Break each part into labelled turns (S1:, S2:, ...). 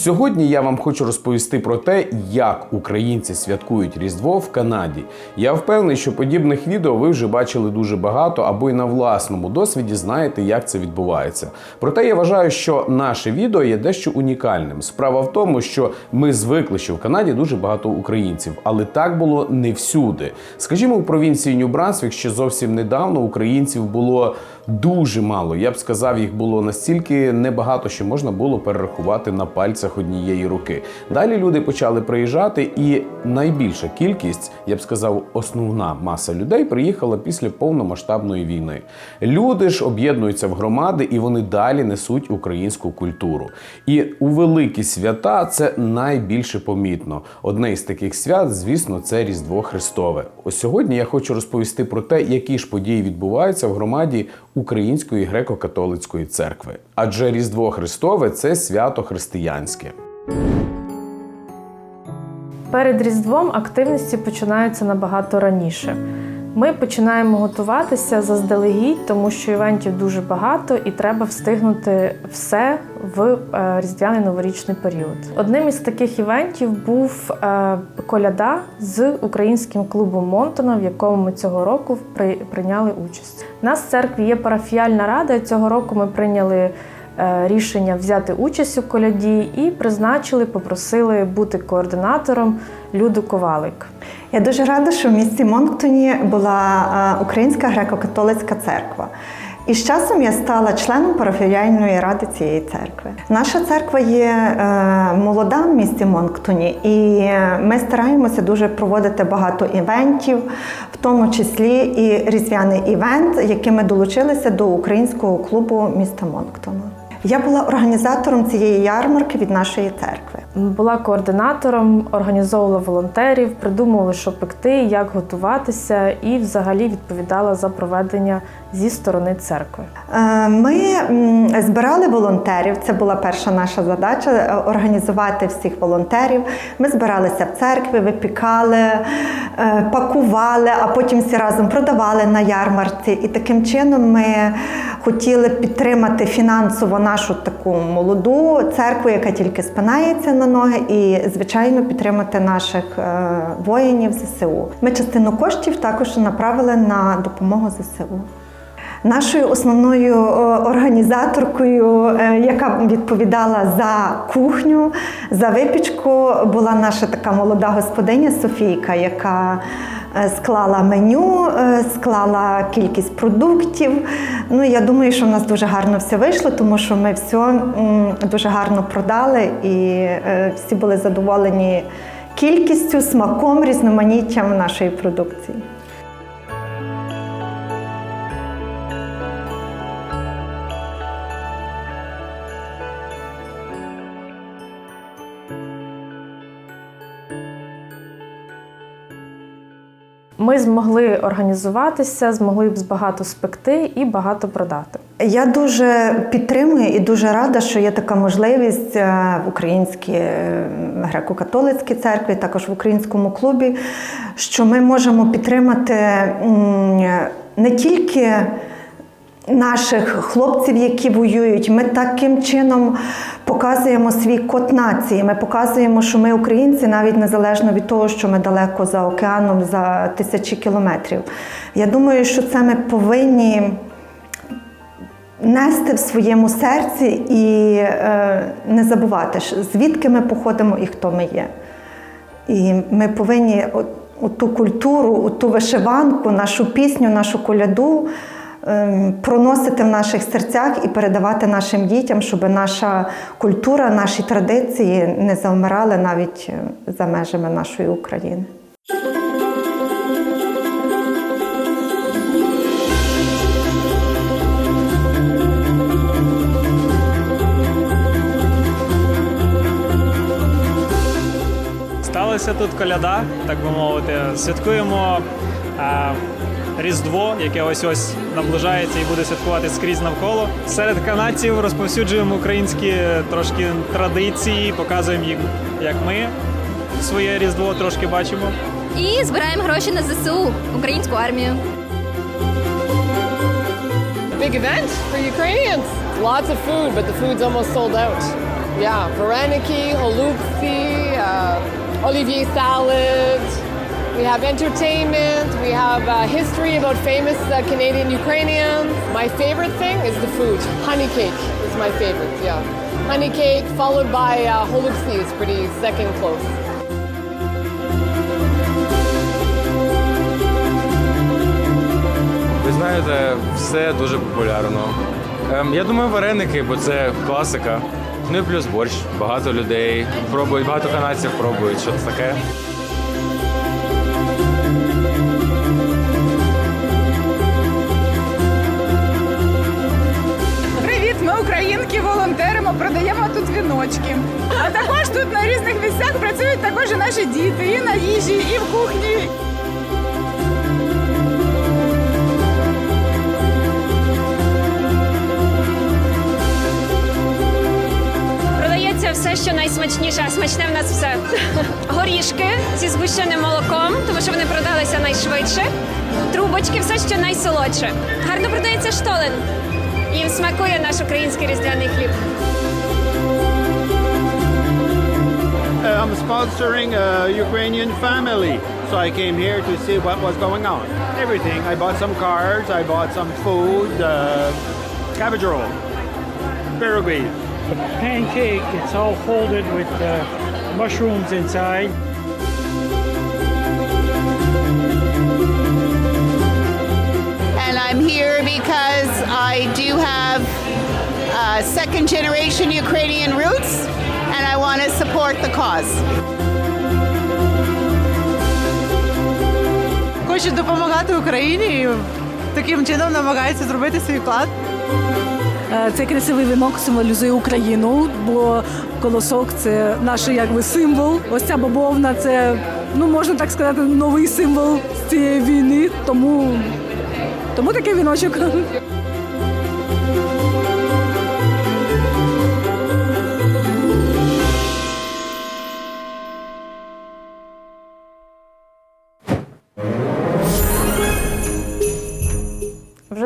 S1: Сьогодні я вам хочу розповісти про те, як українці святкують Різдво в Канаді. Я впевнений, що подібних відео ви вже бачили дуже багато або й на власному досвіді знаєте, як це відбувається. Проте я вважаю, що наше відео є дещо унікальним. Справа в тому, що ми звикли, що в Канаді дуже багато українців, але так було не всюди. Скажімо, у провінції Нью-Брансвік ще зовсім недавно українців було дуже мало. Я б сказав, їх було настільки небагато, що можна було перерахувати на пальцях однієї руки. Далі люди почали приїжджати, і найбільша кількість, я б сказав, основна маса людей приїхала після повномасштабної війни. Люди ж об'єднуються в громади і вони далі несуть українську культуру. І у великі свята це найбільше помітно. Одне із таких свят, звісно, це Різдво Христове. Ось сьогодні я хочу розповісти про те, які ж події відбуваються в громаді Української греко-католицької церкви. Адже Різдво Христове це свято християнське.
S2: Перед Різдвом активності починаються набагато раніше. Ми починаємо готуватися заздалегідь, тому що івентів дуже багато і треба встигнути все в е, різдвяний новорічний період. Одним із таких івентів був е, коляда з українським клубом Монтона, в якому ми цього року при- прийняли участь. У нас в церкві є парафіальна рада. Цього року ми прийняли е, рішення взяти участь у коляді і призначили, попросили бути координатором Люду Ковалик.
S3: Я дуже рада, що в місті Монктоні була е, Українська греко-католицька церква. І з часом я стала членом парафіяльної ради цієї церкви. Наша церква є е, молода в місті Монктоні, і ми стараємося дуже проводити багато івентів, в тому числі і різдвяний івент, яким ми долучилися до українського клубу міста Монктона. Я була організатором цієї ярмарки від нашої церкви.
S2: Була координатором, організовувала волонтерів, придумувала, що пекти, як готуватися, і взагалі відповідала за проведення зі сторони церкви.
S3: Е, Ми збирали волонтерів. Це була перша наша задача е, організувати всіх волонтерів. Ми збиралися в церкві, випікали, е, пакували, а потім всі разом продавали на ярмарці. І таким чином ми хотіли підтримати фінансово нашу таку молоду церкву, яка тільки спинається на ноги, і звичайно підтримати наших е, воїнів ЗСУ. Ми частину коштів також направили на допомогу ЗСУ. Нашою основною організаторкою, е, яка відповідала за кухню, за випічку, була наша така молода господиня Софійка, яка е, склала меню, е, склала кількість продуктів. Ну я думаю, що в нас дуже гарно все вийшло, тому що ми все дуже гарно продали і е, всі були задоволені кількістю, смаком, різноманіттям нашої продукції.
S2: Ми змогли організуватися, змогли б багато спекти і багато продати.
S3: Я дуже підтримую і дуже рада, що є така можливість е, в українській е, греко-католицькій церкві, також в українському клубі, що ми можемо підтримати не тільки наших хлопців, які воюють. Ми таким чином показуємо свій код нації. Ми показуємо, що ми українці, навіть незалежно від того, що ми далеко за океаном за тисячі кілометрів. Я думаю, що це ми повинні нести в своєму серці і е, не забувати, звідки ми походимо і хто ми є. І ми повинні о- ту культуру, ту вишиванку, нашу пісню, нашу коляду проносити в наших серцях і передавати нашим дітям, щоб наша культура, наші традиції не завмирали навіть е, за межами нашої України.
S4: Сталася тут коляда, так би мовити. Святкуємо е, Різдво, яке ось ось наближається і буде святкувати скрізь навколо. Серед канадців розповсюджуємо українські трошки традиції, показуємо їм, як ми своє Різдво трошки бачимо.
S5: І збираємо гроші на ЗСУ, українську армію.
S6: big event for Ukrainians. Lots of food, but the food's almost sold out. Yeah, vareniki, holupsi, uh, olivier salad. We have entertainment. We have uh, history about famous uh, Canadian Ukrainians. My favorite thing is the food. Honey cake is my favorite. Yeah, honey cake followed by uh, holupsi is pretty second close.
S7: Ви знаєте, все дуже популярно. Ем, я думаю, вареники, бо це класика. Ну і плюс борщ. Багато людей пробують, багато канадців пробують. Що це таке?
S8: Тут. А також тут на різних місцях працюють також і наші діти, і на їжі, і в кухні.
S5: Продається все, що найсмачніше, а смачне в нас все. Горішки зі згущеним молоком, тому що вони продалися найшвидше. Трубочки, все, що найсолодше. Гарно продається штолен. Їм смакує наш український різдвяний хліб.
S9: I'm sponsoring a Ukrainian family, so I came here to see what was going on. Everything. I bought some cards, I bought some food, uh, cabbage roll, pierogi.
S10: pancake. It's all folded with uh, mushrooms inside.
S8: And I'm here because I do have uh, second generation Ukrainian roots and I want to support the cause.
S11: Хочуть допомагати Україні і таким чином намагаються зробити свій вклад.
S12: Е, Цей красивий вінок символізує Україну, бо колосок це наш якби символ. Ось ця бобовна це, ну можна так сказати, новий символ цієї війни. Тому, тому такий віночок.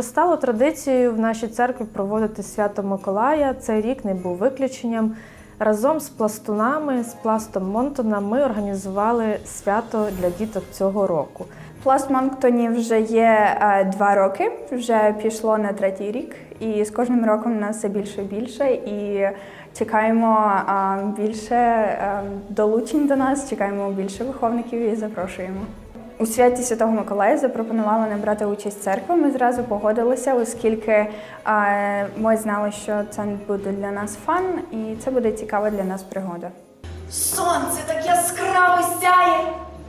S2: Стало традицією в нашій церкві проводити свято Миколая. Цей рік не був виключенням. Разом з пластунами, з пластом Монтона, ми організували свято для діток цього року.
S13: Пласт Монктоні вже є е, два роки, вже пішло на третій рік, і з кожним роком нас все більше і більше. І чекаємо е, більше е, долучень до нас, чекаємо більше виховників і запрошуємо. У святі Святого Миколая запропонували нам брати участь церкви. Ми зразу погодилися, оскільки ми знали, що це буде для нас фан, і це буде цікава для нас пригода.
S8: Сонце так яскраво сяє.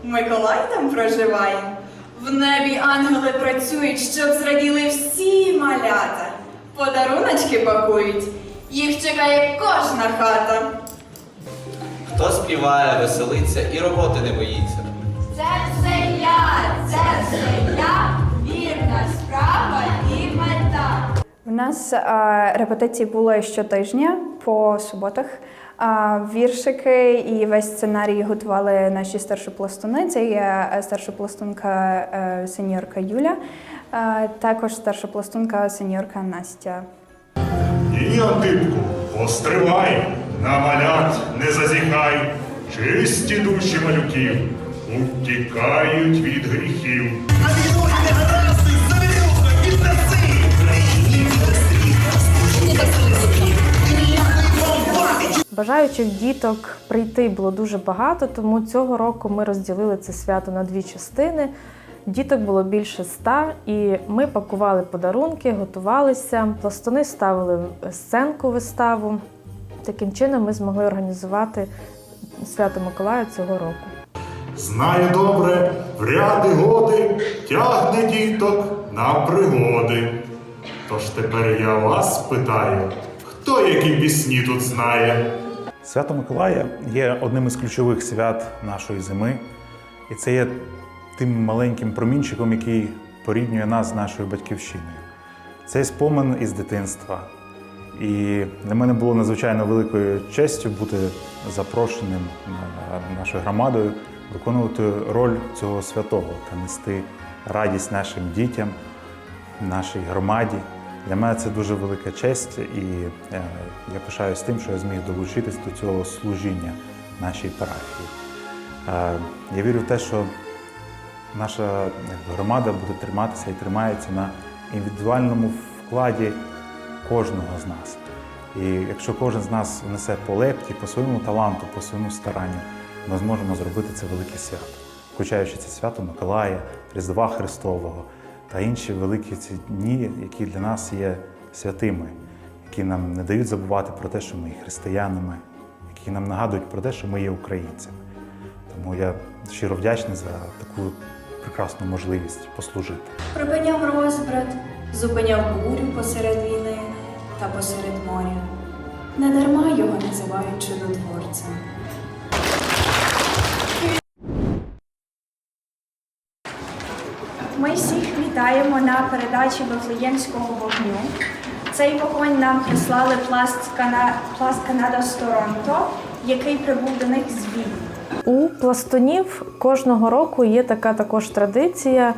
S8: Миколай там проживає. В небі ангели працюють, щоб зраділи всі малята. Подаруночки пакують. Їх чекає кожна хата.
S14: Хто співає, веселиться і роботи не боїться.
S8: Це все я, це все я, вірна справа і мета.
S13: У нас е, репетиції були щотижня по суботах. Е, віршики і весь сценарій готували наші старшопластуни. Це є е, старшопластунка е, сеньорка Юля, е, також старшопластунка сеньорка Настя.
S15: І Антипку, постривай, на малят не зазіхай, чисті душі малюків утікають від гріхів.
S2: Бажаючих діток прийти було дуже багато, тому цього року ми розділили це свято на дві частини. Діток було більше ста, і ми пакували подарунки, готувалися. Пластуни ставили сценку виставу. Таким чином ми змогли організувати свято Миколая цього року.
S15: Знає добре, в ряди годи тягне діток на пригоди. Тож тепер я вас питаю, хто які пісні тут знає?
S10: Свято Миколая є одним із ключових свят нашої зими, і це є тим маленьким промінчиком, який поріднює нас з нашою батьківщиною. Це спомин із дитинства. І для мене було надзвичайно великою честю бути запрошеним нашою громадою виконувати роль цього святого та нести радість нашим дітям, нашій громаді Для мене це дуже велика честь, і е, я пишаюсь тим, що я зміг долучитись до цього служіння нашій парафії. Е, Я вірю в те, що наша громада буде триматися і тримається на індивідуальному вкладі кожного з нас. І якщо кожен з нас внесе по лепті, по своєму таланту, по своєму старанню, ми зможемо зробити це велике свято, включаючи це свято Миколая, Різдва Христового та інші великі ці дні, які для нас є святими, які нам не дають забувати про те, що ми є християнами, які нам нагадують про те, що ми є українцями. Тому я щиро вдячний за таку прекрасну можливість послужити.
S16: Припиняв розбрат, зупиняв бурю посеред війни та посеред моря. Не дарма його називають чудотворцем. Ми всіх вітаємо на передачі Вифлеємського вогню. Цей вогонь нам прислали пласт, Кана... пласт Канада з Торонто, який прибув до них з Вільні.
S2: У пластунів кожного року є така також традиція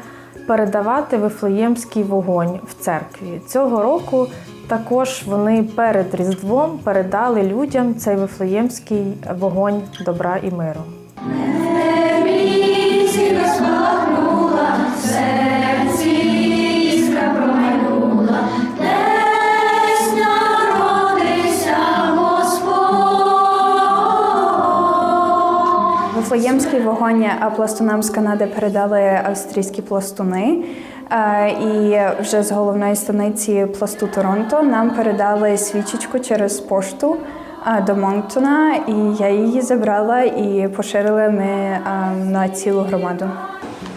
S2: передавати вифлеємський вогонь в церкві. Цього року також вони перед Різдвом передали людям цей вифлеємський вогонь добра і миру.
S13: Вифлеємський вогонь пластунам з Канади передали австрійські пластуни. Е, І вже з головної станиці пласту Торонто нам передали свічечку через пошту е, до Монктона, і я її забрала і поширили ми е, на цілу громаду.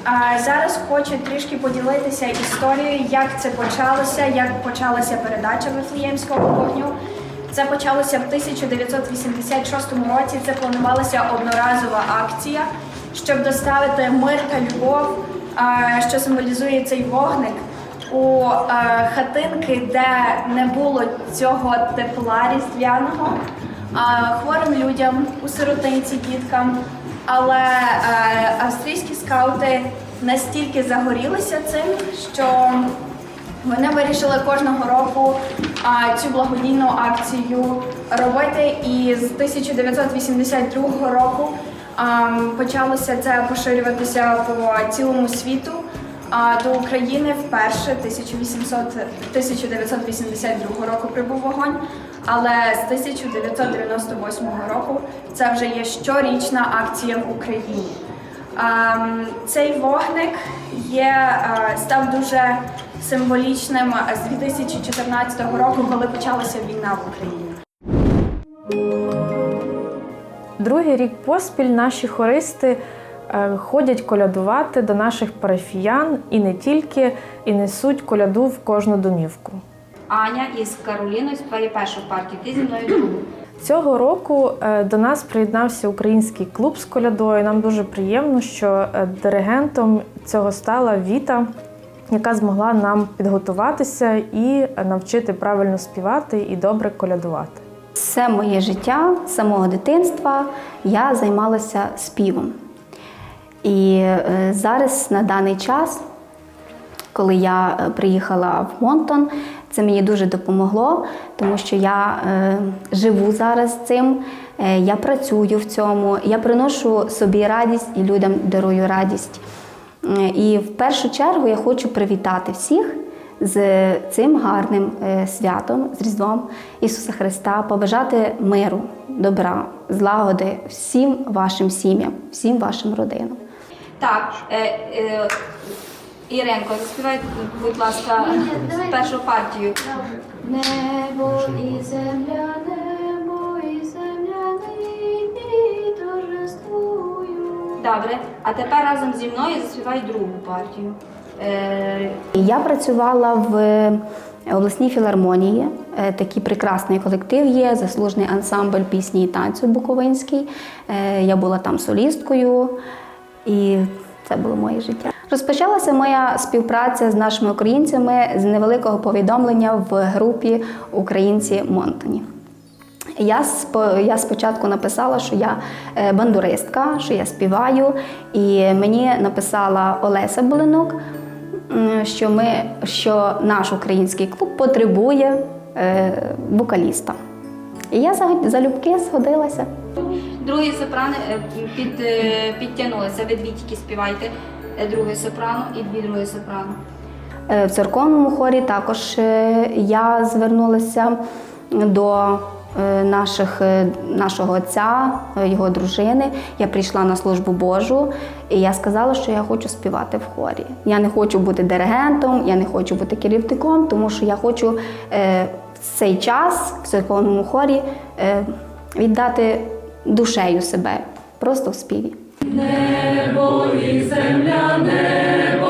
S13: А зараз хочу трішки поділитися історією, як це почалося, як почалася передача Вифлеємського вогню. Це почалося в 1986 році. Це планувалася одноразова акція, щоб доставити мир та любов, що символізує цей вогник, у хатинки, де не було цього тепла різдвяного, хворим людям, у сиротинці, діткам. Але австрійські скаути настільки загорілися цим, що вони вирішили кожного року а, цю благодійну акцію робити. І з 1982 року а, почалося це поширюватися по цілому світу. А до України вперше 1800, 1982 року прибув вогонь, але з 1998 року це вже є щорічна акція в Україні. Ем, Цей вогник є, став дуже символічним з 2014 року, коли почалася війна в Україні.
S2: Другий рік поспіль наші хористи е, ходять колядувати до наших парафіян і не тільки, і несуть коляду в кожну домівку.
S17: Аня із Кароліною співає першу партію, ти зі мною другу.
S2: Цього року е, до нас приєднався український клуб з колядою. Нам дуже приємно, що е, диригентом цього стала Віта, яка змогла нам підготуватися і навчити правильно співати і добре колядувати.
S17: Все моє життя, з самого дитинства, я займалася співом. І е, зараз на даний час, коли я е, приїхала в Монтон, це мені дуже допомогло, тому що я е, живу зараз цим, е, я працюю в цьому, я приношу собі радість і людям дарую радість. І в першу чергу я хочу привітати всіх з цим гарним е, святом, з Різдвом Ісуса Христа, побажати миру, добра, злагоди всім вашим сім'ям, всім вашим родинам. Так, е, е, Іренко, заспівай, будь ласка, першу партію. Небо і земля, Добре, а тепер разом зі мною заспівай другу партію. Е, Я працювала в обласній філармонії. Е, Такий прекрасний колектив є, заслужений ансамбль пісні і танцю Буковинський. Е, Я була там солісткою, і це було моє життя. Розпочалася моя співпраця з нашими українцями з невеликого повідомлення в групі Українці Монтоні. Я я спочатку написала, що я е, бандуристка, що я співаю, і мені написала Олеся Болинок. м, що ми що наш український клуб потребує е, вокаліста. І я залюбки згодилася.
S18: Другий сопрано е, під, підтягнулися. Ви дві тільки співайте. Е, Другий сопрано і дві друге сопрано.
S17: В церковному хорі також я звернулася до наших, е, нашого отця, е, його дружини. Я прийшла на службу Божу, і я сказала, що я хочу співати в хорі. Я не хочу бути диригентом, я не хочу бути керівником, тому що я хочу е, в цей час в церковному хорі е, віддати душею себе, просто в співі.
S19: Небо і земля, небо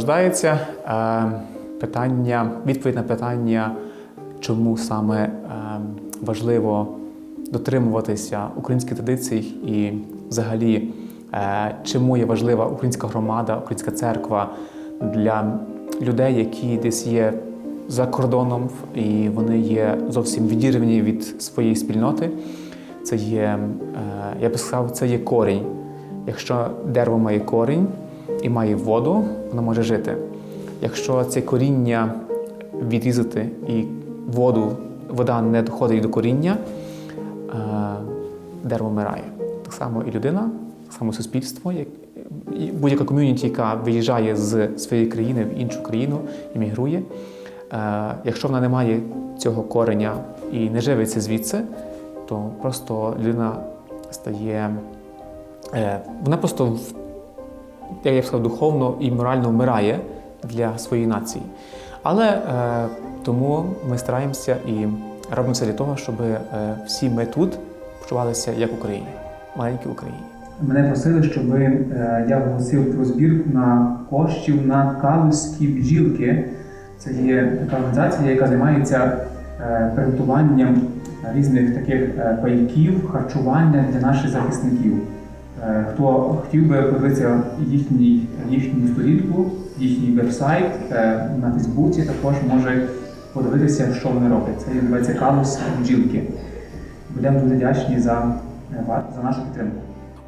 S20: Христос. Е, Питання, відповідь на питання, чому саме е, важливо дотримуватися українських традицій і взагалі, е, чому є важлива українська громада, українська церква для людей, які десь є за кордоном і вони є зовсім відірвані від своєї спільноти. Це є, я би сказав, це є корінь. Якщо дерево має корінь і має воду, воно може жити. Якщо це коріння відрізати і воду, вода не доходить до коріння, е, дерево вмирає. Так само і людина, так само суспільство, будь-яка ком'юніті, яка виїжджає з своєї країни в іншу країну, іммігрує. Е, Якщо вона не має цього кореня і не живиться звідси, то просто людина стає. е, Вона просто, як я б сказав, духовно і морально вмирає для своєї нації. Але е, тому ми стараємося і робимо це для того, щоб е, всі ми тут почувалися як Україні, маленькій Україні.
S21: Мене просили, щоб е, я оголосив про збір на коштів на калузькі бджілки. Це є така організація, яка займається е, приготуванням різних таких е, пайків, харчування для наших захисників. Е, Хто хотів би подивитися їхній, їхню сторінку, їхній веб-сайт е, на Фейсбуці, також може подивитися, що вони роблять. Це називається «Калус бджілки. Будемо дуже вдячні за, е, за нашу підтримку.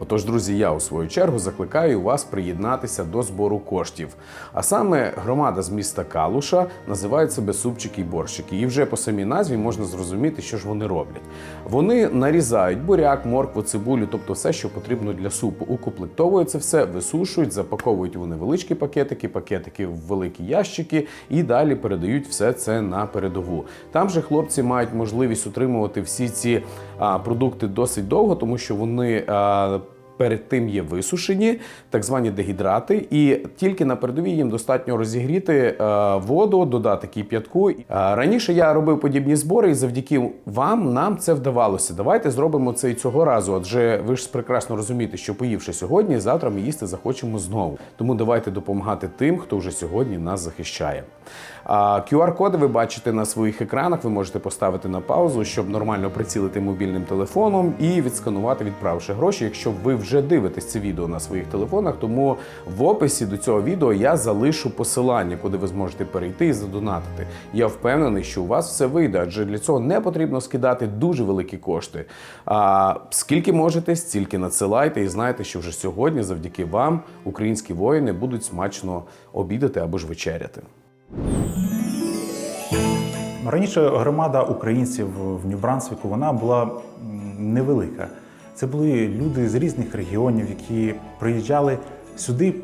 S1: Отож, друзі, я у свою чергу закликаю вас приєднатися до збору коштів. А саме громада з міста Калуша називають себе супчики і борщики. І вже по самій назві можна зрозуміти, що ж вони роблять. Вони нарізають буряк, моркву, цибулю, тобто все, що потрібно для супу. Укомплектовують це все, висушують, запаковують у невеличкі пакетики, пакетики в великі ящики і далі передають все це на передову. Там же хлопці мають можливість утримувати всі ці а, продукти досить довго, тому що вони. А, Перед тим є висушені, так звані дегідрати, і тільки на передовій їм достатньо розігріти е, воду, додати кип'ятку. Е, раніше я робив подібні збори, і завдяки вам нам це вдавалося. Давайте зробимо це і цього разу. Адже ви ж прекрасно розумієте, що поївши сьогодні, завтра ми їсти захочемо знову. Тому давайте допомагати тим, хто вже сьогодні нас захищає. QR-коди ви бачите на своїх екранах. Ви можете поставити на паузу, щоб нормально прицілити мобільним телефоном і відсканувати, відправивши гроші. Якщо ви вже дивитесь це відео на своїх телефонах, тому в описі до цього відео я залишу посилання, куди ви зможете перейти і задонатити. Я впевнений, що у вас все вийде, адже для цього не потрібно скидати дуже великі кошти. А скільки можете, стільки надсилайте, і знайте, що вже сьогодні, завдяки вам, українські воїни будуть смачно обідати або ж вечеряти.
S10: Раніше громада українців в Нью-Брансвіку вона була невелика. Це були люди з різних регіонів, які приїжджали сюди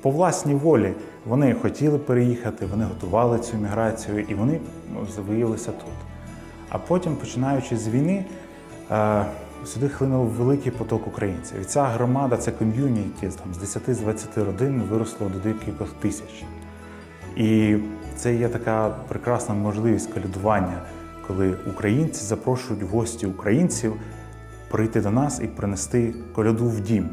S10: по власній волі. Вони хотіли переїхати, вони готували цю міграцію і вони ну, виявилися тут. А потім, починаючи з війни, е, сюди хлинув великий поток українців. І ця громада, це ком'юніті з 10-20 родин виросло до декількох тисяч. І це є така прекрасна можливість колядування, коли українці запрошують гості українців прийти до нас і принести коляду в дім,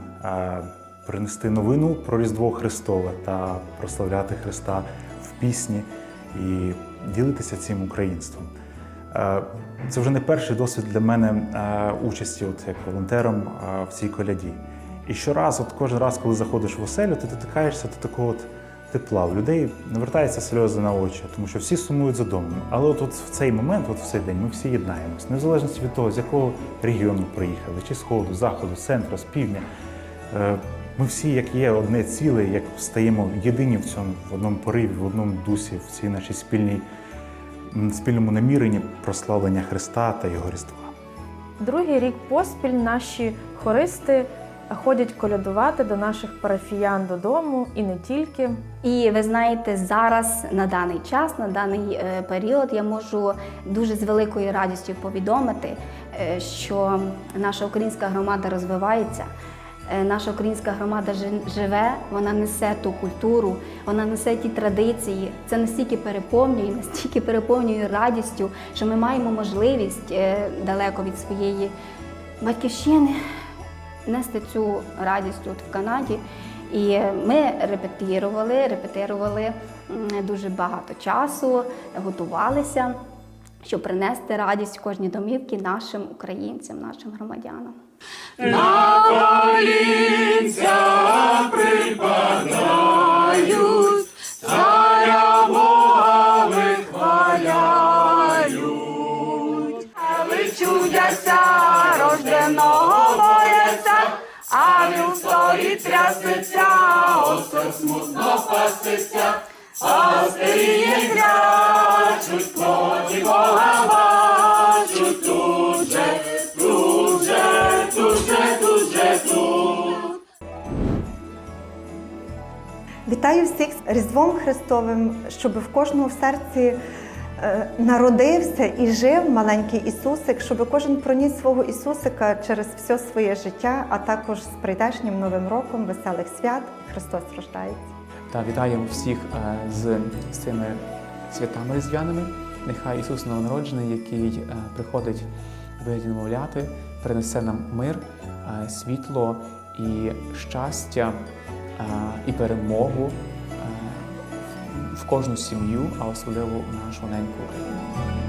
S10: принести новину про Різдво Христове та прославляти Христа в пісні і ділитися цим українством. Це вже не перший досвід для мене участі от як волонтером в цій коляді. І щоразу, от кожен раз, коли заходиш в оселю, ти дотикаєшся до такого от тепла. У людей навертаються сльози на очі, тому що всі сумують за домом. Але от, от в цей момент, от в цей день, ми всі єднаємось, незалежно від того, з якого регіону приїхали, чи сходу, заходу, центру, з півдня. Е, Ми всі, як є одне ціле, як стаємо єдині в цьому в одному пориві, в одному дусі, в цій нашій спільній спільному наміренні прославлення Христа та Його Різдва.
S2: Другий рік поспіль наші хористи ходять колядувати до наших парафіян додому і не тільки.
S17: І ви знаєте, зараз на даний час, на даний е, період, я можу дуже з великою радістю повідомити, е, що наша українська громада розвивається. Е, Наша українська громада живе, вона несе ту культуру, вона несе ті традиції. Це настільки переповнює, настільки переповнює радістю, що ми маємо можливість далеко від своєї батьківщини нести цю радість тут в Канаді. І ми репетирували, репетирували дуже багато часу, готувалися, щоб принести радість в кожні домівки нашим українцям, нашим громадянам.
S19: На колінця припадають, осел смутно спастися, а старіє крячуть, плоті Бога бачуть, тут же, тут же, тут же, тут же, тут.
S22: Вітаю всіх з Різдвом Христовим, щоб в кожного в серці народився і жив маленький Ісусик, щоб кожен проніс свого Ісусика через все своє життя, а також з прийдешнім Новим роком, веселих свят. Христос рождається.
S20: Та вітаємо всіх е, з, з цими святами різдвяними. Нехай Ісус Новонароджений, який е, приходить вигляді немовляти, принесе нам мир, е, світло і щастя е, і перемогу е, в кожну сім'ю, а особливо в нашу неньку Україну.